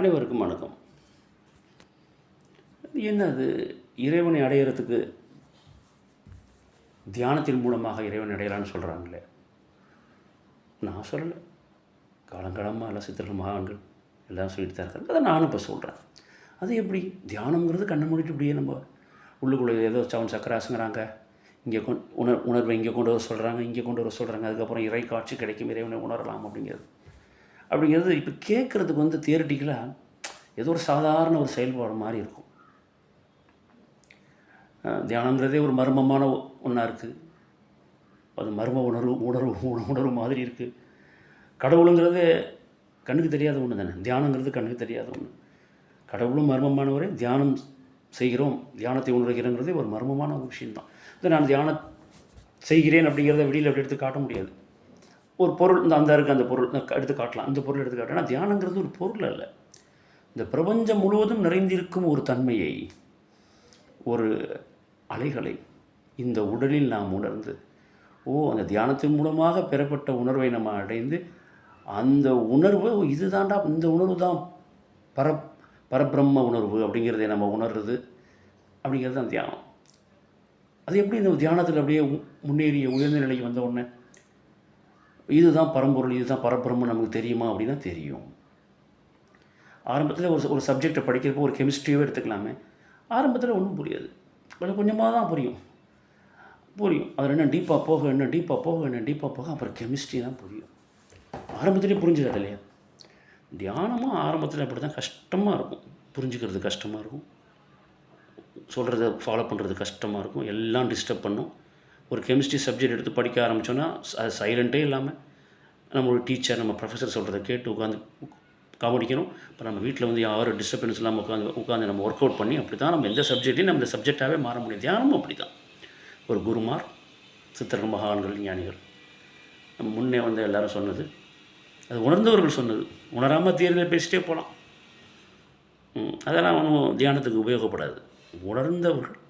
அனைவருக்கும் வணக்கம். என்ன அது இறைவனை அடையிறதுக்கு தியானத்தின் மூலமாக இறைவனை அடையலான்னு சொல்கிறாங்களே நான் சொல்லலை. காலங்காலமாக எல்லாம் சித்தர்கள் மகான்கள் எல்லாம் சொல்லிட்டு தான் இருக்காங்க. அதை நானும் இப்போ சொல்கிறேன் அது எப்படி? தியானங்கிறது கண்ணை மூடிட்டு இப்படியே நம்ம உள்ளுக்குள்ளே ஏதோ சவன் சக்கராசுங்கிறாங்க. இங்கே கொண் உணர் உணர்வை இங்கே கொண்டு வர சொல்கிறாங்க இங்கே கொண்டு வர சொல்கிறாங்க அதுக்கப்புறம் இறை காட்சி கிடைக்கும் இறைவனை உணரலாம் அப்படிங்கிறது. அப்படிங்கிறது இப்போ கேட்குறதுக்கு வந்து தியரட்டிக்கலாக ஏதோ ஒரு சாதாரண ஒரு செயல்பாடு மாதிரி இருக்கும். தியானங்கிறதே ஒரு மர்மமான ஒன்றா இருக்குது அது மர்ம உணர்வு உணர்வு உணர்வு மாதிரி இருக்குது கடவுளுங்கிறது கண்ணுக்கு தெரியாத ஒன்று தானே. தியானங்கிறது கண்ணுக்கு தெரியாத ஒன்று கடவுளும் மர்மமானவரே தியானம் செய்கிறோம் தியானத்தை உணர்கிறோங்கிறதே ஒரு மர்மமான ஒரு விஷயம்தான். இதை நான் தியானம் செய்கிறேன் அப்படிங்கிறத வெளியில் அப்படி எடுத்து காட்ட முடியாது. ஒரு பொருள் இந்த அந்த இருக்குது அந்த பொருள். எடுத்து காட்டலாம். அந்த பொருள் எடுத்து காட்டலாம் தியானங்கிறது ஒரு பொருள் அல்ல. இந்த பிரபஞ்சம் முழுவதும் நிறைந்திருக்கும் ஒரு தன்மையை ஒரு அலைகளை இந்த உடலில் நாம் உணர்ந்து ஓ அந்த தியானத்தின் மூலமாக பெறப்பட்ட உணர்வை நம்ம அடைந்து அந்த உணர்வு இதுதான்டா இந்த உணர்வு தான் பர பரபிரம்ம உணர்வு அப்படிங்கிறதை நம்ம உணர்றது அப்படிங்கிறது தான் தியானம். அது எப்படி இந்த தியானத்தில் அப்படியே முன்னேறிய உயர்ந்த நிலைக்கு வந்த உடனே இதுதான் பரம்பொருள் இதுதான் பரபிரம்மம் நமக்கு தெரியுமா அப்படின்னா தெரியும். ஆரம்பத்தில் ஒரு ஒரு சப்ஜெக்டை படிக்கிறப்போ ஒரு கெமிஸ்ட்ரியவே எடுத்துக்கலாமே. ஆரம்பத்தில் ஒன்றும் புரியாது. கொஞ்சம் கொஞ்சமாக தான் புரியும். புரியும். அதில் என்ன டீப்பாக போக என்ன டீப்பாக போக என்ன டீப்பாக போக அப்புறம் கெமிஸ்ட்ரி தான் புரியும். ஆரம்பத்துலேயே புரிஞ்சுக்காது இல்லையா? தியானமும் ஆரம்பத்தில் அப்படி தான் கஷ்டமாக இருக்கும். புரிஞ்சுக்கிறது கஷ்டமாக இருக்கும். சொல்கிறத ஃபாலோ பண்ணுறது கஷ்டமாக இருக்கும். எல்லாம் டிஸ்டர்ப் பண்ணும். ஒரு கெமிஸ்ட்ரி சப்ஜெக்ட் எடுத்து படிக்க ஆரம்பித்தோன்னா அது சைலண்ட்டே இல்லாமல் நம்ம ஒரு டீச்சர் நம்ம ப்ரொஃபஸர் சொல்கிறத கேட்டு உட்காந்து கவனிக்கணும் இப்போ நம்ம வீட்டில் வந்து யாரும் டிஸ்டர்பன்ஸ் இல்லாமல் உட்காந்து உட்காந்து நம்ம ஒர்க் அவுட் பண்ணி அப்படி தான் நம்ம எந்த சப்ஜெக்ட்டையும் நம்ம இந்த சப்ஜெக்டாகவே மாற முடியும். தியானமும் அப்படி தான் ஒரு குருமார் சித்தர்கள் மகான்கள் ஞானிகள். நம்ம முன்னே வந்து எல்லோரும் சொன்னது. அது உணர்ந்தவர்கள் சொன்னது. உணராமல் தேர்தல் பேசிட்டே போகலாம் அதெல்லாம் ஒன்றும் தியானத்துக்கு உபயோகப்படாது. உணர்ந்தவர்கள்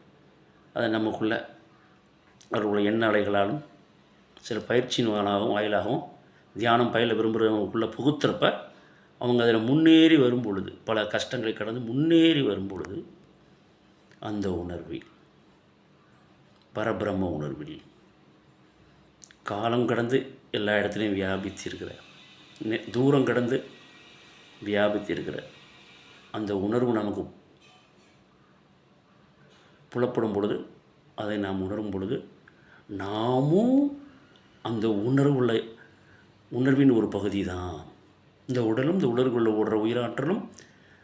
அதை நமக்குள்ளே அவர்களுடைய எண்ண அலைகளாலும் சில பயிற்சியின் வாயிலாகவும் வாயிலாகவும் தியானம் பயில விரும்புகிறவங்களுக்குள்ளே புகுத்துறப்ப அவங்க அதில் முன்னேறி வரும் பொழுது பல கஷ்டங்களை கடந்து முன்னேறி வரும் பொழுது அந்த உணர்வில் பரபிரம்ம உணர்வில் காலம் கடந்து எல்லா இடத்துலையும் வியாபித்திருக்கிற நெ- தூரம் கடந்து வியாபித்திருக்கிற அந்த உணர்வு நமக்கு புலப்படும் பொழுது அதை நாம் உணரும் பொழுது நாமும் அந்த உணர்வுள்ள உணர்வின் ஒரு பகுதி தான் இந்த உடலும் இந்த உடலுக்குள்ள ஓடுற உயிராற்றலும்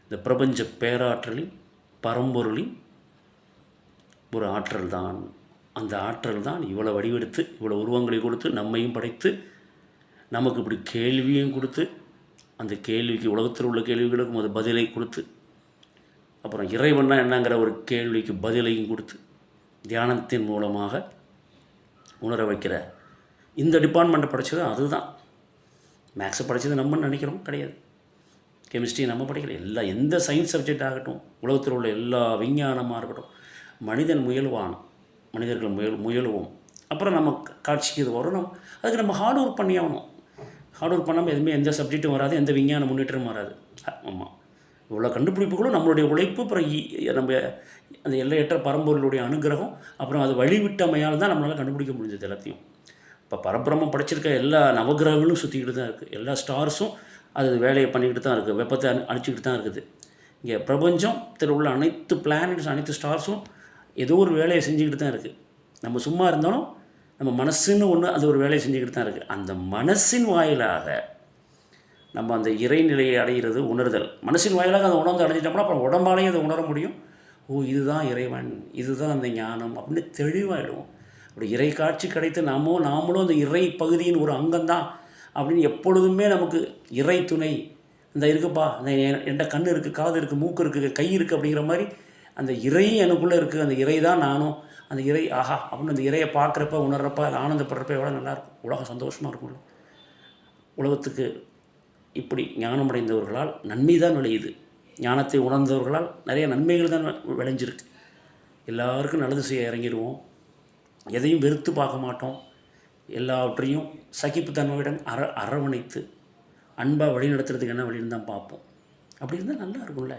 இந்த பிரபஞ்ச பேராற்றலின் பரம்பொருளின் ஒரு ஆற்றல் தான் அந்த ஆற்றல் தான் இவ்வளோ வடிவெடுத்து இவ்வளோ உருவங்களை கொடுத்து நம்மையும் படைத்து நமக்கு இப்படி கேள்வியும் கொடுத்து அந்த கேள்விக்கு உலகத்தில் உள்ள கேள்விகளுக்கும் அது பதிலை கொடுத்து அப்புறம் இறைவன்னா என்னங்கிற ஒரு கேள்விக்கு பதிலையும் கொடுத்து தியானத்தின் மூலமாக உணர வைக்கிற. இந்த டிபார்ட்மெண்ட்டை படித்தது அதுதான். மேக்ஸை படித்தது நம்ம நினைக்கிறோம் கிடையாது. கெமிஸ்ட்ரி நம்ம படிக்கிற எல்லா எந்த சயின்ஸ் சப்ஜெக்ட் ஆகட்டும் உலகத்தில் உள்ள எல்லா விஞ்ஞானமாக இருக்கட்டும் மனிதன் முயல்வான். மனிதர்கள் முயல் முயலுவோம். அப்புறம் நம்ம காட்சிக்கு இது வரும் நம்ம அதுக்கு நம்ம ஹார்ட் ஒர்க் பண்ணி ஆகணும். ஹார்ட் ஒர்க் பண்ணாமல் எதுவுமே எந்த சப்ஜெக்ட்டும் வராது எந்த விஞ்ஞான முன்னேற்றமும் வராது. ஆமாம் இவ்வளோ கண்டுபிடிப்புகளும் நம்மளுடைய உழைப்பு அப்புறம் நம்ம அந்த எல்லையற்ற பரம்பொருளுடைய அனுகிரகம் அப்புறம் அது வழிவிட்டமையால் தான் நம்மளால் கண்டுபிடிக்க முடிஞ்சது எல்லாத்தையும். இப்போ பரபிரம்மம் படைச்சிருக்க எல்லா நவகிரகங்களும் சுற்றிக்கிட்டு தான் இருக்குது எல்லா ஸ்டார்ஸும் அது வேலையை பண்ணிக்கிட்டு தான் இருக்குது வெப்பத்தை அனு அழிச்சிக்கிட்டு தான் இருக்குது. இங்கே பிரபஞ்சத்தில் உள்ள அனைத்து பிளானட்ஸ் அனைத்து ஸ்டார்ஸும் ஏதோ ஒரு வேலையை செஞ்சுக்கிட்டு தான் இருக்குது நம்ம சும்மா இருந்தாலும் நம்ம மனசுன்னு ஒன்று அது ஒரு வேலையை செஞ்சுக்கிட்டு தான் இருக்குது அந்த மனசின் வாயிலாக நம்ம அந்த இறைநிலையை அடைகிறது உணர்தல். மனசின் வாயிலாக அதை உணர்ந்து அடைஞ்சிட்டோம்னா அப்புறம் உடம்பாலேயும் அதை உணர முடியும். ஓ இதுதான் இறைவன் இதுதான் அந்த ஞானம் அப்படின்னு தெளிவாயிடுவோம். அப்படி இறை காட்சி கிடைத்து நாமோ நாமளும் அந்த இறை பகுதியின் ஒரு அங்கம்தான் அப்படின்னு எப்பொழுதுமே நமக்கு இறை துணை இந்த இருக்குப்பா அந்த என்ட கண் இருக்குது காது இருக்குது மூக்கு இருக்குது கை இருக்குது அப்படிங்கிற மாதிரி அந்த இறை எனக்குள்ளே இருக்குது அந்த இறை தான் நானும் அந்த இறை ஆஹா அப்படின்னு அந்த இறையை பார்க்குறப்ப உணர்றப்ப அது ஆனந்தப்படுறப்ப எவ்வளோ நல்லாயிருக்கும் உலகம் சந்தோஷமாக இருக்கும்ல. உலகத்துக்கு இப்படி ஞானமடைந்தவர்களால் நன்மை தான் விளையுது. ஞானத்தை உணர்ந்தவர்களால் நிறைய நன்மைகள் தான் விளைஞ்சிருக்கு. எல்லாருக்கும் நல்லது செய்ய இறங்கிடுவோம் எதையும் வெறுத்து பார்க்க மாட்டோம். எல்லாவற்றையும் சகிப்புத்தன்மையுடன் அர அரவணைத்து அன்பாக வழிநடத்துறதுக்கு என்ன வழின்னு தான் பார்ப்போம். அப்படி இருந்தால் நல்லா இருக்கும்ல.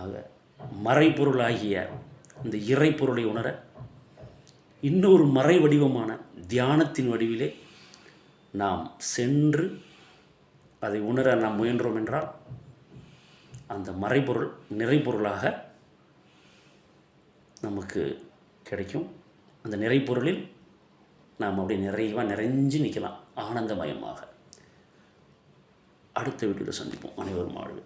ஆக மறைப்பொருளாகிய இந்த இறைப்பொருளை உணர இன்னொரு மறை வடிவமான தியானத்தின் வடிவிலே நாம் சென்று அதை உணர நாம் முயன்றோம் என்றால் அந்த மறைபொருள் நிறைப்பொருளாக நமக்கு கிடைக்கும். அந்த நிறைப்பொருளில் நாம் அப்படி நிறைவாக நிறைஞ்சு நிற்கலாம் ஆனந்தமயமாக. அடுத்த வீடியோவில் சந்திப்போம். அனைவரும் வாழ்வு